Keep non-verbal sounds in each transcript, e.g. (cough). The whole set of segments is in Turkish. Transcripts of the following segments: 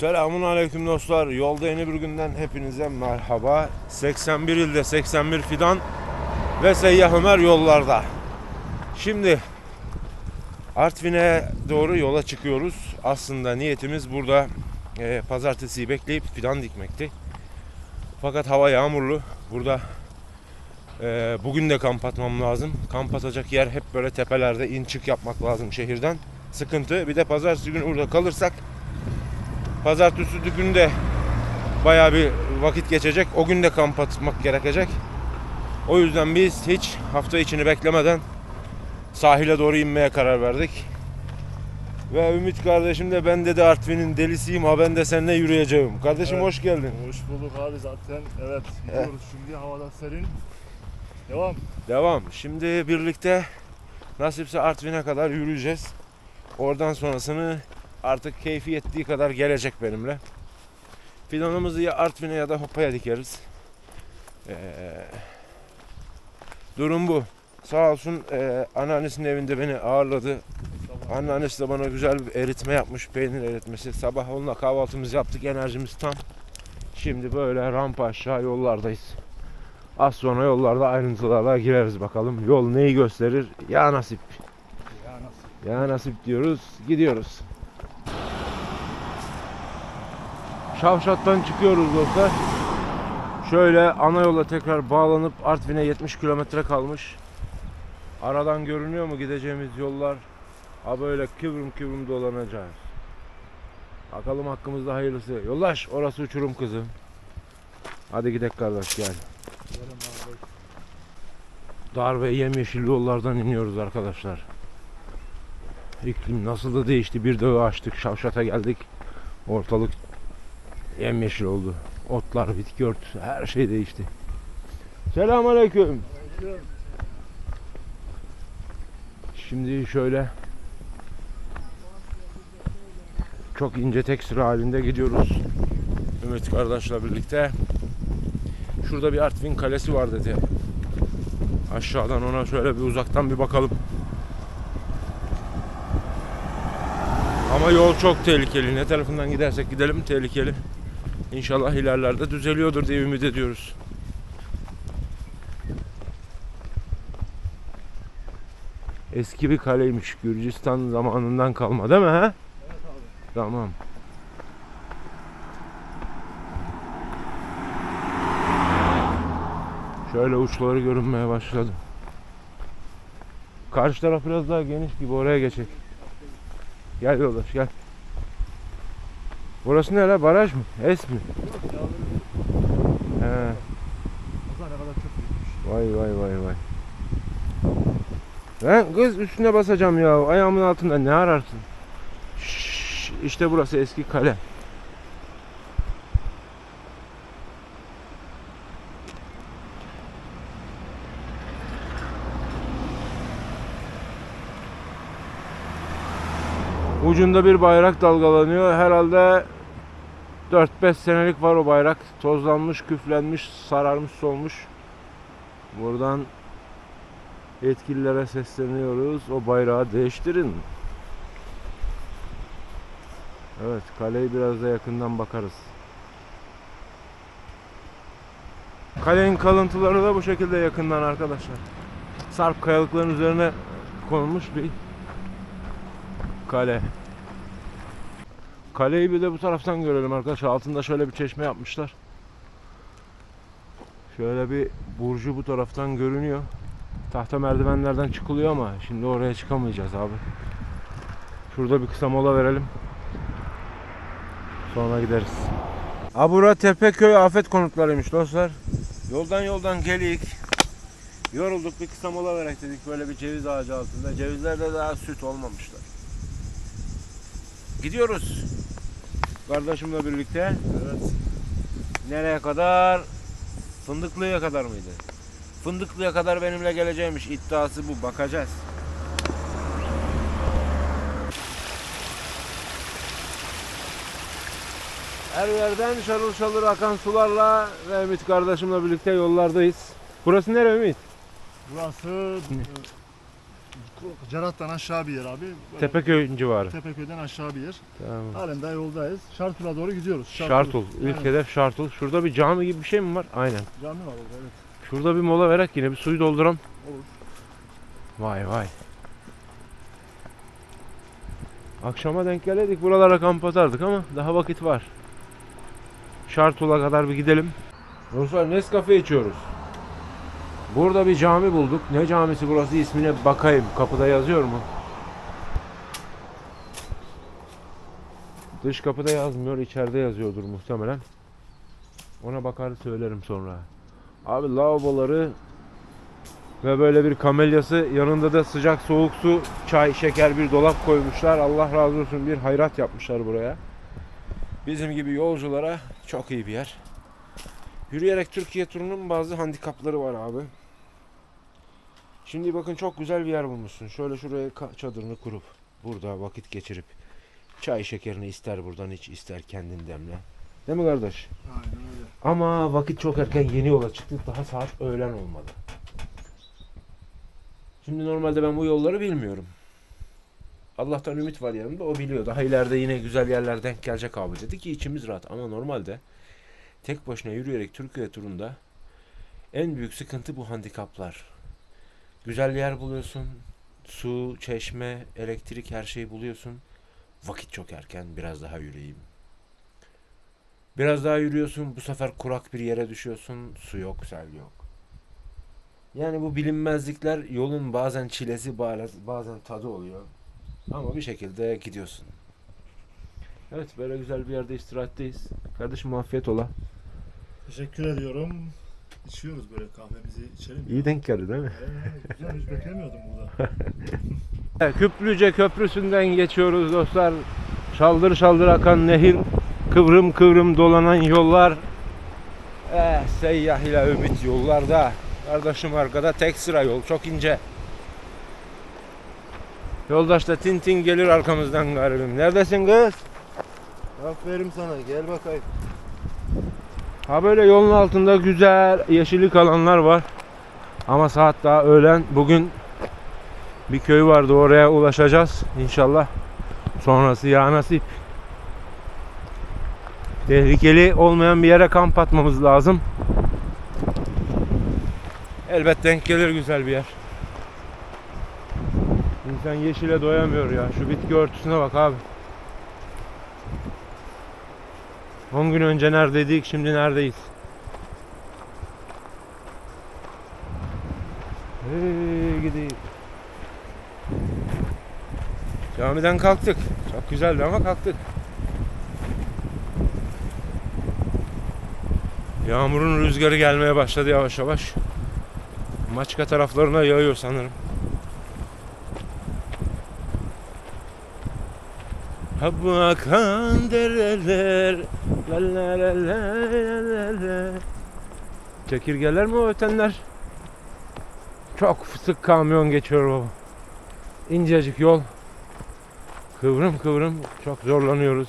Selamun aleyküm dostlar. Yolda yeni bir günden hepinize merhaba. 81 ilde 81 fidan ve Seyyah Ömer yollarda. Şimdi Artvin'e doğru yola çıkıyoruz. Aslında niyetimiz burada e, pazartesiyi bekleyip fidan dikmekti. Fakat hava yağmurlu. Burada e, bugün de kamp atmam lazım. Kamp atacak yer hep böyle tepelerde in çık yapmak lazım şehirden. Sıkıntı. Bir de pazartesi günü burada kalırsak Pazartesi günü de bayağı bir vakit geçecek. O gün de kamp atmak gerekecek. O yüzden biz hiç hafta içini beklemeden sahile doğru inmeye karar verdik. Ve Ümit kardeşim de ben de de Artvin'in delisiyim ha ben de seninle yürüyeceğim. Kardeşim Evet. hoş geldin. Hoş bulduk abi zaten. Evet gidiyoruz şimdi havada serin. Devam. Devam. Şimdi birlikte nasipse Artvin'e kadar yürüyeceğiz. Oradan sonrasını artık keyfi yettiği kadar gelecek benimle. Fidanımızı ya Artvin'e ya da Hopa'ya dikeriz. Ee, durum bu. Sağ olsun e, anneannesinin evinde beni ağırladı. Anneannesi de bana güzel bir eritme yapmış, peynir eritmesi. Sabah onunla kahvaltımızı yaptık, enerjimiz tam. Şimdi böyle rampa aşağı yollardayız. Az sonra yollarda ayrıntılarla gireriz bakalım. Yol neyi gösterir? Ya nasip. Ya nasıl? Ya nasip diyoruz, gidiyoruz. Şavşat'tan çıkıyoruz dostlar. Şöyle ana yola tekrar bağlanıp Artvin'e 70 kilometre kalmış. Aradan görünüyor mu gideceğimiz yollar? Ha böyle kıvrım kıvrım dolanacağız. Bakalım hakkımızda hayırlısı. Yollaş orası uçurum kızım. Hadi gidelim kardeş gel. Dar ve yemyeşil yollardan iniyoruz arkadaşlar. İklim nasıl da değişti. Bir dağı açtık, Şavşat'a geldik. Ortalık yemyeşil oldu. Otlar, bitki örtüsü, her şey değişti. Selamünaleyküm. Aleyküm. Şimdi şöyle çok ince tek sıra halinde gidiyoruz. Ümit kardeşle birlikte. Şurada bir Artvin Kalesi var dedi. Aşağıdan ona şöyle bir uzaktan bir bakalım. Ama yol çok tehlikeli. Ne tarafından gidersek gidelim tehlikeli. İnşallah ilerlerde düzeliyordur diye ümit ediyoruz. Eski bir kaleymiş. Gürcistan zamanından kalma değil mi ha? Evet abi. Tamam. Şöyle uçları görünmeye başladı. Karşı taraf biraz daha geniş gibi oraya geçecek. Gel yoldaş gel. Burası ne la baraj mı? Es mi? He. Vay vay vay vay. Ben kız üstüne basacağım ya. Ayağımın altında ne ararsın? Şşş, işte burası eski kale. Ucunda bir bayrak dalgalanıyor. Herhalde 4-5 senelik var o bayrak. Tozlanmış, küflenmiş, sararmış, solmuş. Buradan yetkililere sesleniyoruz. O bayrağı değiştirin. Evet, kaleyi biraz da yakından bakarız. Kalenin kalıntıları da bu şekilde yakından arkadaşlar. Sarp kayalıkların üzerine konulmuş bir kale. Kaleyi bir de bu taraftan görelim arkadaşlar. Altında şöyle bir çeşme yapmışlar. Şöyle bir burcu bu taraftan görünüyor. Tahta merdivenlerden çıkılıyor ama şimdi oraya çıkamayacağız abi. Şurada bir kısa mola verelim. Sonra gideriz. Abura Tepeköy afet konutlarıymış dostlar. Yoldan yoldan gelik. Yorulduk bir kısa mola verek dedik böyle bir ceviz ağacı altında. Cevizlerde daha süt olmamışlar. Gidiyoruz. Kardeşimle birlikte. Evet. Nereye kadar? Fındıklı'ya kadar mıydı? Fındıklı'ya kadar benimle geleceğimiş iddiası bu. Bakacağız. Her yerden şarıl şarıl akan sularla ve Ümit kardeşimle birlikte yollardayız. Burası nere Ümit? Burası (laughs) Cerat'tan aşağı bir yer abi. Böyle Tepeköy civarı. Tepeköy'den aşağı bir yer. Tamam. Halen daha yoldayız. Şartul'a doğru gidiyoruz. Şartul. İlk Evet. hedef Şartul. Şurada bir cami gibi bir şey mi var? Aynen. Cami var orada evet. Şurada bir mola vererek yine bir suyu dolduram. Olur. Vay vay. Akşama denk geledik buralara kamp atardık ama daha vakit var. Şartul'a kadar bir gidelim. Ruslar Nescafe içiyoruz. Burada bir cami bulduk. Ne camisi burası ismine bakayım. Kapıda yazıyor mu? Dış kapıda yazmıyor, içeride yazıyordur muhtemelen. Ona bakar söylerim sonra. Abi lavaboları ve böyle bir kamelyası yanında da sıcak soğuk su, çay, şeker bir dolap koymuşlar. Allah razı olsun bir hayrat yapmışlar buraya. Bizim gibi yolculara çok iyi bir yer. Yürüyerek Türkiye turunun bazı handikapları var abi. Şimdi bakın çok güzel bir yer bulmuşsun. Şöyle şuraya çadırını kurup burada vakit geçirip çay şekerini ister buradan iç ister kendin demle. Değil mi kardeş? Aynen öyle. Ama vakit çok erken yeni yola çıktık. Daha saat öğlen olmadı. Şimdi normalde ben bu yolları bilmiyorum. Allah'tan ümit var yanımda o biliyor. Daha ileride yine güzel yerler denk gelecek abi dedi ki içimiz rahat. Ama normalde tek başına yürüyerek Türkiye turunda en büyük sıkıntı bu handikaplar. Güzel yer buluyorsun. Su, çeşme, elektrik her şeyi buluyorsun. Vakit çok erken biraz daha yürüyeyim. Biraz daha yürüyorsun bu sefer kurak bir yere düşüyorsun. Su yok, sel yok. Yani bu bilinmezlikler yolun bazen çilesi bazen- tadı oluyor. Ama bir şekilde gidiyorsun. Evet böyle güzel bir yerde istirahatteyiz. Kardeşim afiyet ola. Teşekkür ediyorum. İçiyoruz böyle kahvemizi içelim. İyi denk geldi değil mi? Evet, güzel hiç beklemiyordum burada. (laughs) Küplüce Köprüsü'nden geçiyoruz dostlar. Şaldır şaldır akan nehir, kıvrım kıvrım dolanan yollar. Eh, seyyah ile ümit yollarda. Kardeşim arkada tek sıra yol, çok ince. Yoldaş da tintin gelir arkamızdan garibim. Neredesin kız? Aferin sana gel bakayım. Ha böyle yolun altında güzel yeşillik alanlar var. Ama saat daha öğlen. Bugün bir köy vardı oraya ulaşacağız inşallah. Sonrası ya nasip. Tehlikeli olmayan bir yere kamp atmamız lazım. Elbet denk gelir güzel bir yer. İnsan yeşile doyamıyor ya. Şu bitki örtüsüne bak abi. 10 gün önce neredeydik, şimdi neredeyiz? Hey gideyim. Camiden kalktık. Çok güzeldi ama kalktık. Yağmurun rüzgarı gelmeye başladı yavaş yavaş. Maçka taraflarına yağıyor sanırım. Ha bu akan dereler la la la la la la. Çekirgeler mi ötenler? Çok sık kamyon geçiyor baba. İncecik yol. Kıvrım kıvrım çok zorlanıyoruz.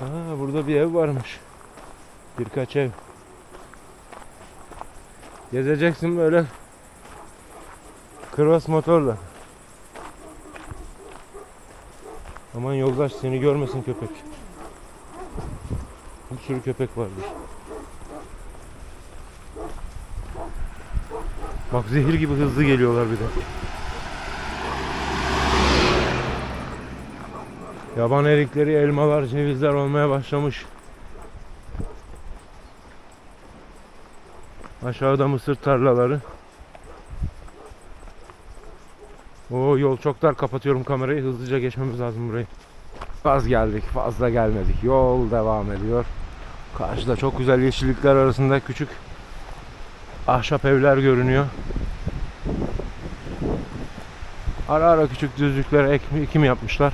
Aa, burada bir ev varmış. Birkaç ev. Gezeceksin böyle Cross motorla. Aman yoldaş seni görmesin köpek. Bir sürü köpek vardır. Bak zehir gibi hızlı geliyorlar bir de. Yaban erikleri, elmalar, cevizler olmaya başlamış. Aşağıda mısır tarlaları. O yol çok dar kapatıyorum kamerayı hızlıca geçmemiz lazım burayı. Az geldik fazla gelmedik yol devam ediyor. Karşıda çok güzel yeşillikler arasında küçük ahşap evler görünüyor. Ara ara küçük düzlüklere ekim, yapmışlar.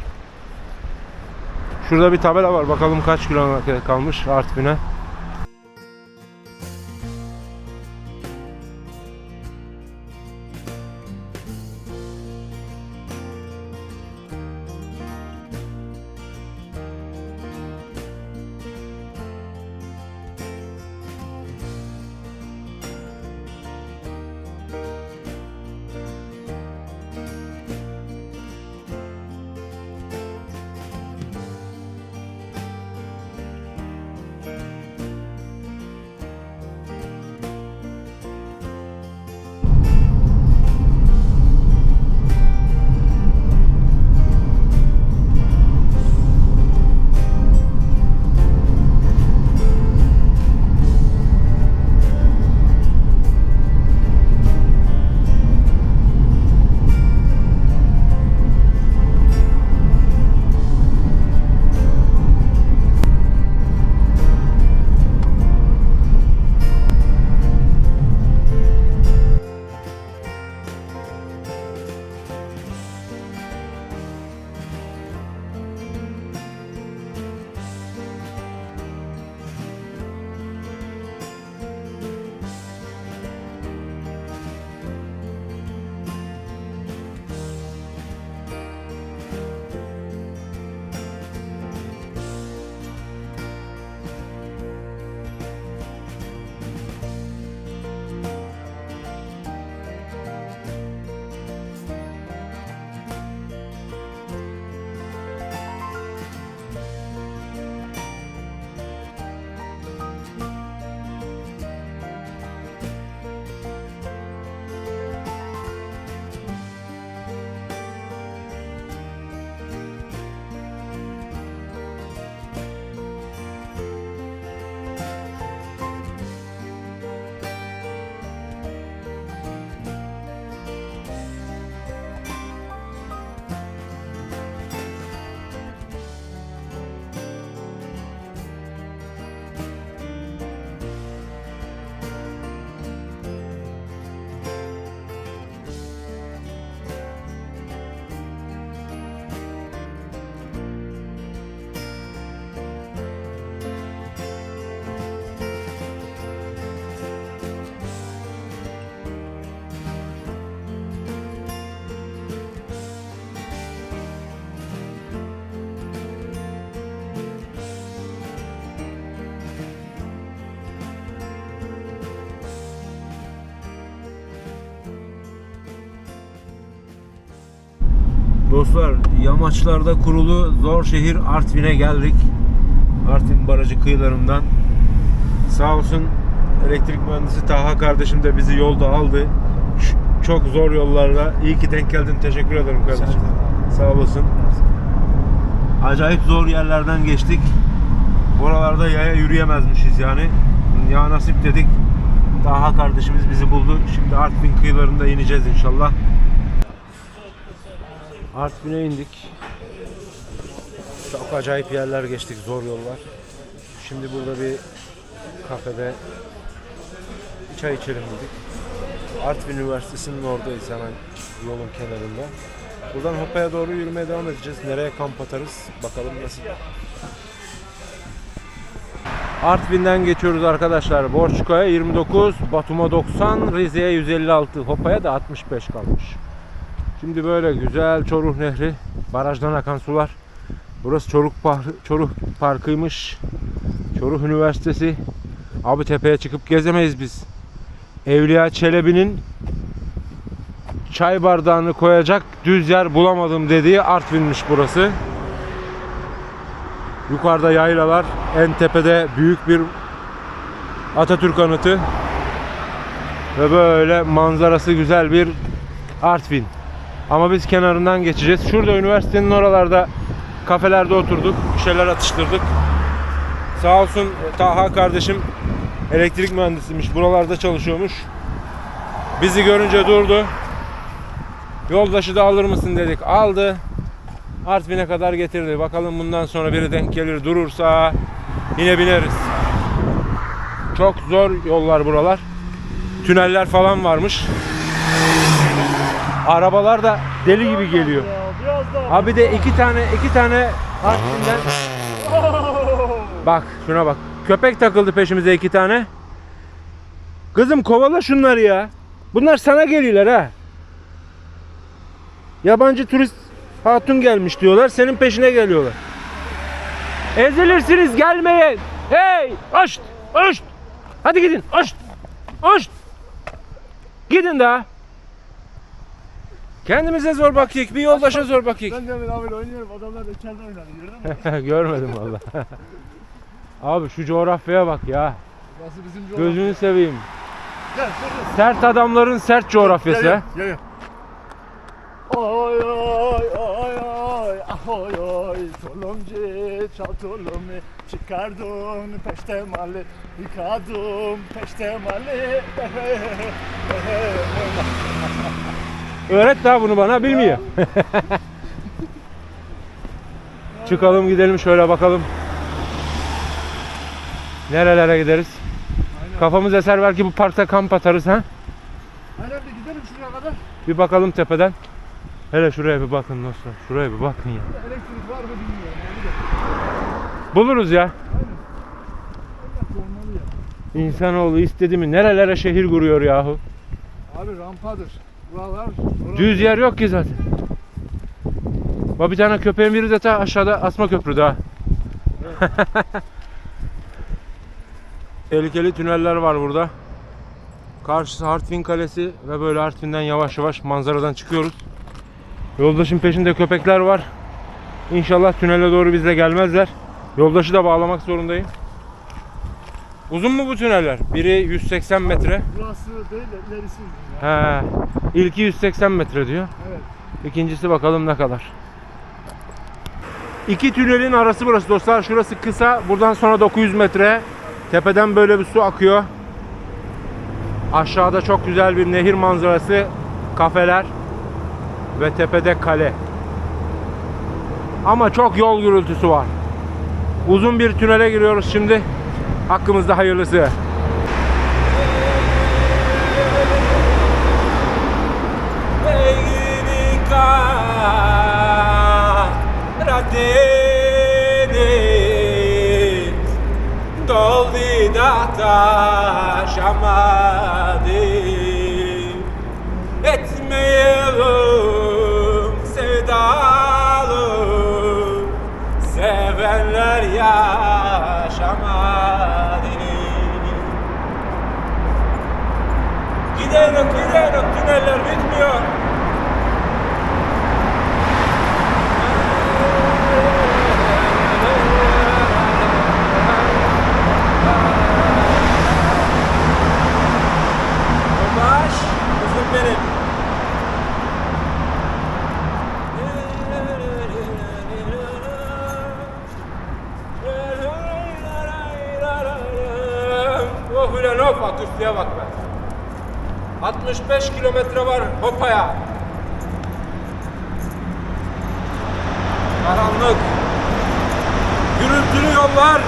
Şurada bir tabela var bakalım kaç kilometre kalmış Artvin'e. Dostlar yamaçlarda kurulu zor şehir Artvin'e geldik. Artvin barajı kıyılarından. Sağ olsun elektrik mühendisi Taha kardeşim de bizi yolda aldı. Çok zor yollarda. İyi ki denk geldin. Teşekkür ederim kardeşim. Sağ olasın. Acayip zor yerlerden geçtik. Oralarda yaya yürüyemezmişiz yani. Ya nasip dedik. Taha kardeşimiz bizi buldu. Şimdi Artvin kıyılarında ineceğiz inşallah. Artvin'e indik. Çok acayip yerler geçtik, zor yollar. Şimdi burada bir kafede bir çay içelim dedik. Artvin Üniversitesi'nin oradayız hemen yolun kenarında. Buradan Hopa'ya doğru yürümeye devam edeceğiz. Nereye kamp atarız bakalım nasıl. Artvin'den geçiyoruz arkadaşlar. Borçka'ya 29, Batum'a 90, Rize'ye 156, Hopa'ya da 65 kalmış. Şimdi böyle güzel Çoruh Nehri, barajdan akan sular. Burası Çoruh, Par- Çoruh Parkı'ymış. Çoruh Üniversitesi. Abi tepeye çıkıp gezemeyiz biz. Evliya Çelebi'nin çay bardağını koyacak düz yer bulamadım dediği Artvin'miş burası. Yukarıda yaylalar, en tepede büyük bir Atatürk anıtı ve böyle manzarası güzel bir Artvin. Ama biz kenarından geçeceğiz. Şurada üniversitenin oralarda kafelerde oturduk, bir şeyler atıştırdık. Sağ olsun Taha kardeşim elektrik mühendisiymiş, buralarda çalışıyormuş. Bizi görünce durdu. Yoldaşı da alır mısın dedik. Aldı. Artvin'e kadar getirdi. Bakalım bundan sonra biri denk gelir durursa yine bineriz. Çok zor yollar buralar. Tüneller falan varmış. Arabalar da deli gibi geliyor. Biraz daha. Abi de iki tane iki tane Artvin'den bak şuna bak. Köpek takıldı peşimize iki tane. Kızım kovala şunları ya. Bunlar sana geliyorlar ha. Yabancı turist hatun gelmiş diyorlar. Senin peşine geliyorlar. Ezilirsiniz gelmeyin. Hey! Aşt! Aşt! Hadi gidin. Aşt! Aşt! Gidin daha. Kendimize zor bakıyık. Bir yoldaşa zor bakıyık. Ben Cemil abiyle oynuyorum. Adamlar da içeride oynadı. Gördün mü? (laughs) Görmedim valla. Abi şu coğrafyaya bak ya. Burası bizim yol. Gözünü seveyim. Gel, gel, Sert adamların sert coğrafyası. gel. Gel, gel. Oy oy oy oy ah oy oy tulumcu çal tulumu çıkardım peştemali yıkadım peştemali Öğret daha bunu bana bilmiyor. (laughs) Çıkalım gidelim şöyle bakalım. Nerelere gideriz? Kafamız eser belki bu parkta kamp atarız ha. Aynen bir gidelim şuraya kadar Bir bakalım tepeden. Hele şuraya bir bakın dostlar. Şuraya bir bakın ya. elektrik var mı bilmiyorum Buluruz ya. ya. İnsanoğlu istedi mi nerelere şehir kuruyor yahu. Abi rampadır Düz yer yok ki zaten. Bak bir tane köpeğin biri de ta aşağıda asma köprüde ha. (laughs) Tehlikeli tüneller var burada. Karşısı Artvin Kalesi ve böyle Artvin'den yavaş yavaş manzaradan çıkıyoruz. Yoldaşın peşinde köpekler var. İnşallah tünele doğru bizle gelmezler. Yoldaşı da bağlamak zorundayım. Uzun mu bu tüneller? Biri 180 metre. burası değil de ilerisi uzun. He. İlki 180 metre diyor. Evet. İkincisi bakalım ne kadar. İki tünelin arası burası dostlar. Şurası kısa. Buradan sonra 900 metre. Tepeden böyle bir su akıyor. Aşağıda çok güzel bir nehir manzarası. Kafeler. Ve tepede kale. Ama çok yol gürültüsü var. Uzun bir tünele giriyoruz şimdi. Hakkımızda hayırlısı. Doldi da taşamadı Gidelim gidelim tüneller bitmiyor kilometre var Hopa'ya. Karanlık. Gürültülü yollar.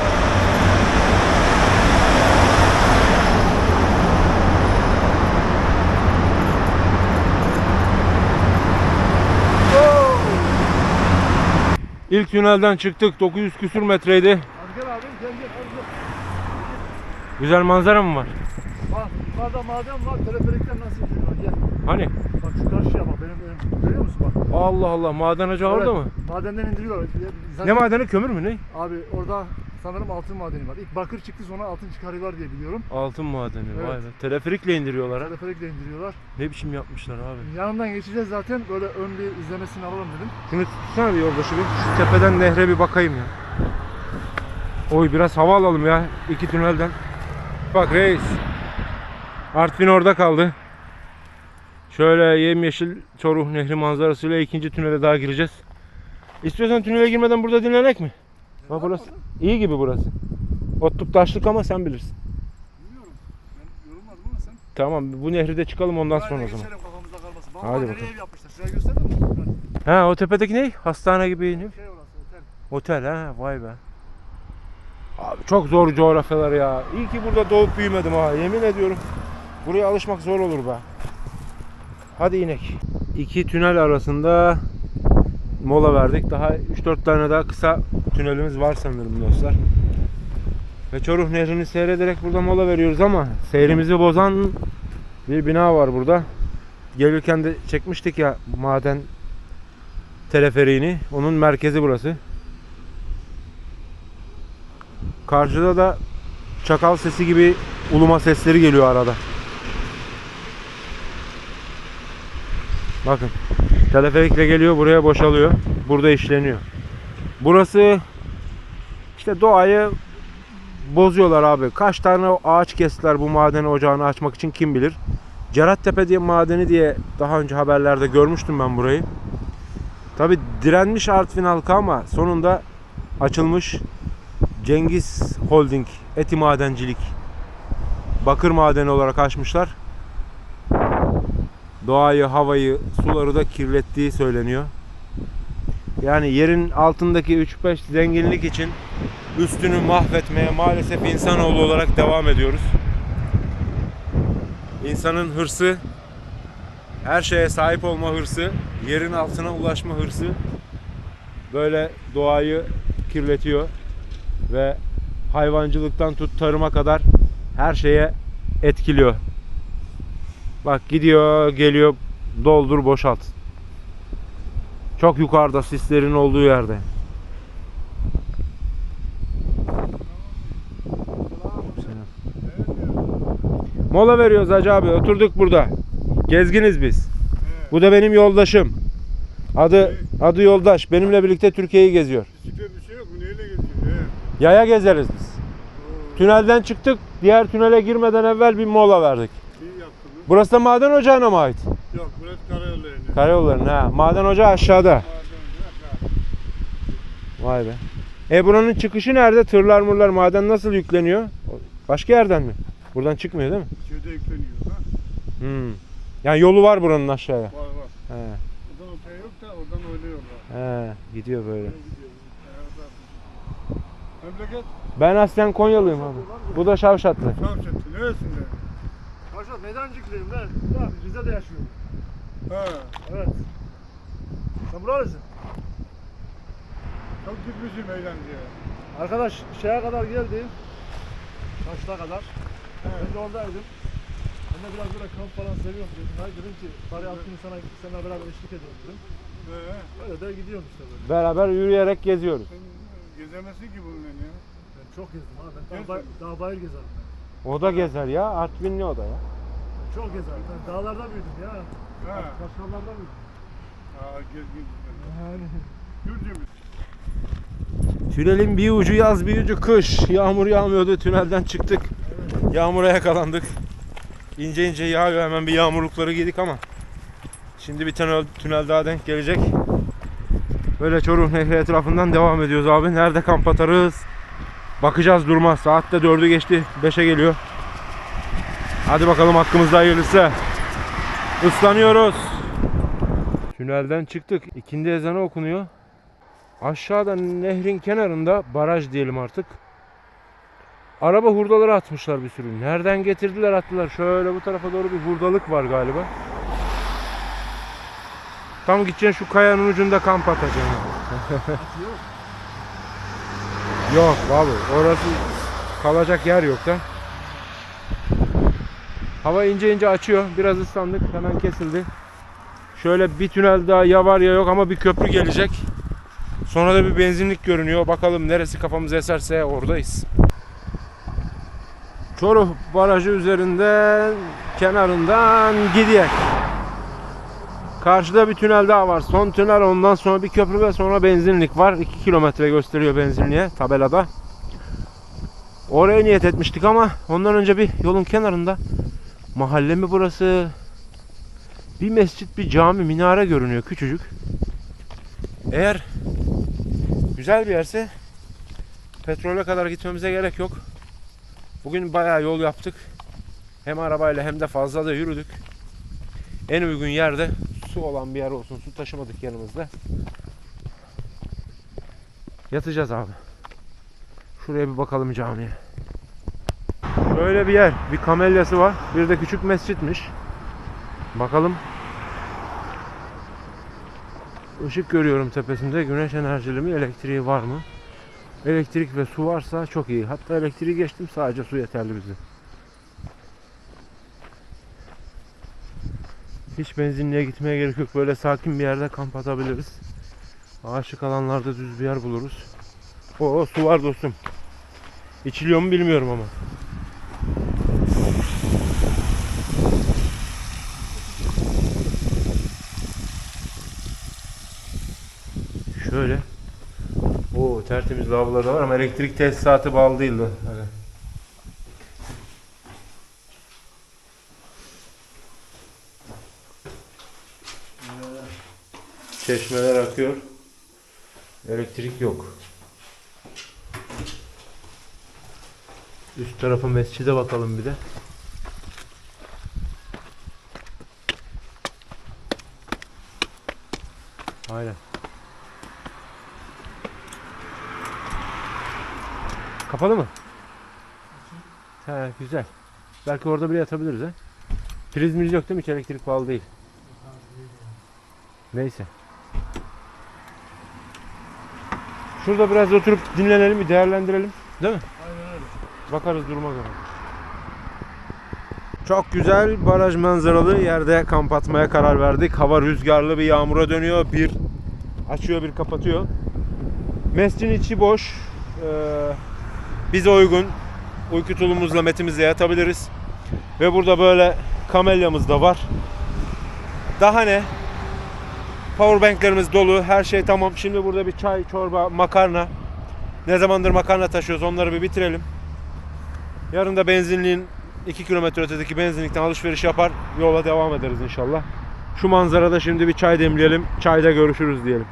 İlk tünelden çıktık. 900 küsür metreydi. Güzel manzara mı var? Bak yukarıda maden var. Teleferikten nasıl gidiyor? Gel. Hani? Bak şu karşıya bak benim önüm. Görüyor musun bak? Allah Allah maden orada Evet, mı? Madenden indiriyorlar. Zaten- Ne madeni kömür mü ne? Abi orada sanırım altın madeni var. İlk bakır çıktı sonra altın çıkarıyorlar diye biliyorum. Altın madeni vay Evet. be. Teleferikle indiriyorlar ha. Teleferikle indiriyorlar. Ne biçim yapmışlar abi. Yanından geçeceğiz zaten. Böyle ön bir izlemesini alalım dedim. Şunu tutsana bir yoldaşı bir. Şu tepeden nehre bir bakayım ya. Oy biraz hava alalım ya iki tünelden. Bak reis. Artvin orada kaldı. Şöyle yemyeşil Çoruh Nehri manzarasıyla ikinci tünele daha gireceğiz. İstiyorsan tünele girmeden burada dinlenek mi? Bak burası iyi gibi burası. Otluk taşlık ama sen bilirsin. Bilmiyorum. Ben yorulmadım ama sen. Tamam bu nehri de çıkalım ondan sonra Buraya o zaman. Hadi bakalım. ev yapmışlar. Şuraya gösterdin mi? Ha o tepedeki ne? Hastane gibi. Ne? Şey orası otel. Otel ha vay be. Abi çok zor coğrafyalar ya. İyi ki burada doğup büyümedim ha. Yemin ediyorum. Buraya alışmak zor olur be. Hadi inek. İki tünel arasında mola verdik. Daha 3-4 tane daha kısa tünelimiz var sanırım dostlar. Ve Çoruh Nehri'ni seyrederek burada mola veriyoruz ama seyrimizi bozan bir bina var burada. Gelirken de çekmiştik ya maden teleferiğini. Onun merkezi burası. Karşıda da çakal sesi gibi uluma sesleri geliyor arada. Bakın. Teleferikle geliyor buraya boşalıyor. Burada işleniyor. Burası işte doğayı bozuyorlar abi. Kaç tane ağaç kestiler bu maden ocağını açmak için kim bilir. Cerattepe diye madeni diye daha önce haberlerde görmüştüm ben burayı. Tabi direnmiş Artvin halkı ama sonunda açılmış Cengiz Holding Eti Madencilik bakır madeni olarak açmışlar. Doğayı, havayı, suları da kirlettiği söyleniyor. Yani yerin altındaki 3-5 zenginlik için üstünü mahvetmeye maalesef insanoğlu olarak devam ediyoruz. İnsanın hırsı, her şeye sahip olma hırsı, yerin altına ulaşma hırsı böyle doğayı kirletiyor ve hayvancılıktan tut tarıma kadar her şeye etkiliyor. Bak gidiyor, geliyor, doldur, boşalt. Çok yukarıda sislerin olduğu yerde. Mola veriyoruz Hacı abi. Oturduk burada. Gezginiz biz. Bu da benim yoldaşım. Adı adı yoldaş. Benimle birlikte Türkiye'yi geziyor. Bir şey yok? Neyle geziyor? Yaya gezeriz biz. Tünelden çıktık. Diğer tünele girmeden evvel bir mola verdik. Burası da maden ocağına mı ait? Yok burası karayollarına. Karayolların ha. Maden ocağı aşağıda. Vay be. E buranın çıkışı nerede? Tırlar mırlar maden nasıl yükleniyor? Başka yerden mi? Buradan çıkmıyor değil mi? İçeride yükleniyor ha. Hmm. Yani yolu var buranın aşağıya. Var var. He. Oradan öteye yok da oradan oynuyorlar. He. Gidiyor böyle. Memleket Ben aslen Konyalıyım abi. Bu da Şavşatlı. Şavşatlı neresinde? Meydancıklıyım ben. Ben Rize'de yaşıyorum. Ha. Evet. Sen buralısın. Çok gitmişim eğlenceye. Arkadaş şeye kadar geldi. Kaçta kadar? Ben de oradaydım. Ben de biraz böyle kamp falan seviyorum dedim. Hayır dedim ki bari altın sana seninle beraber eşlik edelim dedim. Öyle de gidiyorum işte böyle. Beraber yürüyerek geziyoruz. Gezemezsin ki bunun ya. Ben çok gezdim abi. Ben daha, bay, daha bayır gezerim ben. O da gezer ya. Artvinli o da ya. Çok gezerim. Ben dağlarda büyüdüm ya. Ha. Başkalarında büyüdüm. Aa, gez gez. Yani. Gürcümüz. Tünelin bir ucu yaz bir ucu kış. Yağmur yağmıyordu. Tünelden çıktık. Yağmura yakalandık. İnce ince yağıyor. Hemen bir yağmurlukları giydik ama. Şimdi bir tünel, tünel daha denk gelecek. Böyle Çoruh Nehri etrafından devam ediyoruz abi. Nerede kamp atarız? Bakacağız durmaz. Saat de 4'ü geçti. 5'e geliyor. Hadi bakalım hakkımızda hayırlısı. Islanıyoruz. Tünelden çıktık. İkindi ezanı okunuyor. Aşağıda nehrin kenarında baraj diyelim artık. Araba hurdaları atmışlar bir sürü. Nereden getirdiler attılar. Şöyle bu tarafa doğru bir hurdalık var galiba. Tam gideceksin şu kayanın ucunda kamp atacaksın. (laughs) yok abi orası kalacak yer yok da. Hava ince ince açıyor. Biraz ıslandık. Hemen kesildi. Şöyle bir tünel daha ya var ya yok ama bir köprü gelecek. Sonra da bir benzinlik görünüyor. Bakalım neresi kafamız eserse oradayız. Çoruh Barajı üzerinden kenarından gidiyor. Karşıda bir tünel daha var. Son tünel ondan sonra bir köprü ve sonra benzinlik var. 2 kilometre gösteriyor benzinliğe tabelada. Oraya niyet etmiştik ama ondan önce bir yolun kenarında mahalle mi burası? Bir mescit, bir cami, minare görünüyor küçücük. Eğer güzel bir yerse petrole kadar gitmemize gerek yok. Bugün bayağı yol yaptık. Hem arabayla hem de fazla da yürüdük. En uygun yerde su olan bir yer olsun. Su taşımadık yanımızda. Yatacağız abi. Şuraya bir bakalım camiye. Böyle bir yer. Bir kamelyası var. Bir de küçük mescitmiş. Bakalım. Işık görüyorum tepesinde. Güneş enerjili mi? Elektriği var mı? Elektrik ve su varsa çok iyi. Hatta elektriği geçtim sadece su yeterli bize. Hiç benzinliğe gitmeye gerek yok. Böyle sakin bir yerde kamp atabiliriz. Ağaçlık alanlarda düz bir yer buluruz. Oo su var dostum. İçiliyor mu bilmiyorum ama. Şöyle. Oo tertemiz lavabolar da var ama elektrik tesisatı bağlı değildi. Hani. Çeşmeler akıyor. Elektrik yok. Üst tarafa mescide bakalım bir de. Aynen. Kapalı mı? He güzel. Belki orada bile yatabiliriz ha. Prizimiz yok değil mi? Hiç elektrik bağlı değil. Neyse. Şurada biraz oturup dinlenelim, bir değerlendirelim. Değil mi? Aynen öyle. Bakarız duruma göre. Çok güzel baraj manzaralı yerde kamp atmaya karar verdik. Hava rüzgarlı bir yağmura dönüyor. Bir açıyor bir kapatıyor. Mescidin içi boş. Ee, bize uygun. Uyku tulumumuzla metimizle yatabiliriz. Ve burada böyle kamelyamız da var. Daha ne? Powerbanklerimiz dolu. Her şey tamam. Şimdi burada bir çay, çorba, makarna. Ne zamandır makarna taşıyoruz onları bir bitirelim. Yarın da benzinliğin 2 kilometre ötedeki benzinlikten alışveriş yapar. Yola devam ederiz inşallah. Şu manzarada şimdi bir çay demleyelim. Çayda görüşürüz diyelim.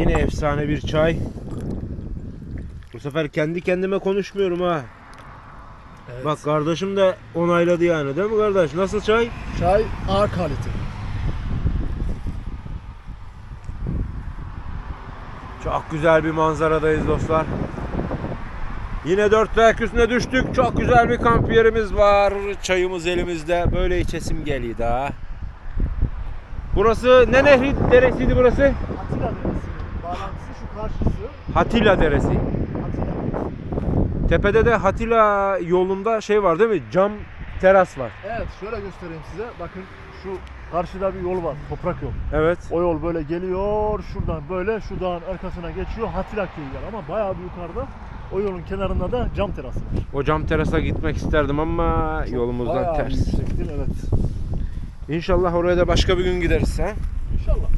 Yine efsane bir çay. Bu sefer kendi kendime konuşmuyorum ha. Evet. Bak kardeşim de onayladı yani değil mi kardeş? Nasıl çay? Çay A kalite. Çok güzel bir manzaradayız dostlar. Yine dört ayak üstüne düştük. Çok güzel bir kamp yerimiz var. Çayımız elimizde. Böyle içesim geliyor daha. Burası ne nehri deresiydi burası? Atilla Deresi'nin bağlantısı şu karşısı. Hatila Deresi. Tepede de Hatila yolunda şey var değil mi? Cam teras var. Evet şöyle göstereyim size. Bakın şu karşıda bir yol var. Toprak yol. Evet. O yol böyle geliyor şuradan böyle şu dağın arkasına geçiyor. Hatila köyü var ama bayağı bir yukarıda. O yolun kenarında da cam terası var. O cam terasa gitmek isterdim ama yolumuzdan Bayağı ters. yüksektir evet. İnşallah oraya da başka bir gün gideriz ha. İnşallah.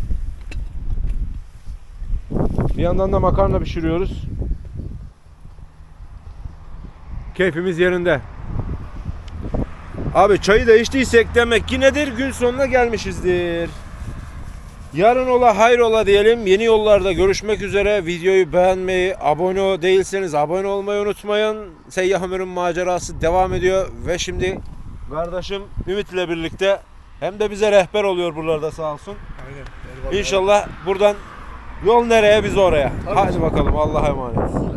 Bir yandan da makarna pişiriyoruz. Keyfimiz yerinde. Abi çayı da içtiysek demek ki nedir? Gün sonuna gelmişizdir. Yarın ola hayrola diyelim. Yeni yollarda görüşmek üzere. Videoyu beğenmeyi, abone değilseniz abone olmayı unutmayın. Seyyah Ömür'ün macerası devam ediyor. Ve şimdi kardeşim Ümit ile birlikte hem de bize rehber oluyor buralarda sağ olsun. Aynen. İnşallah buradan yol nereye biz oraya. Hadi bakalım Allah'a emanet.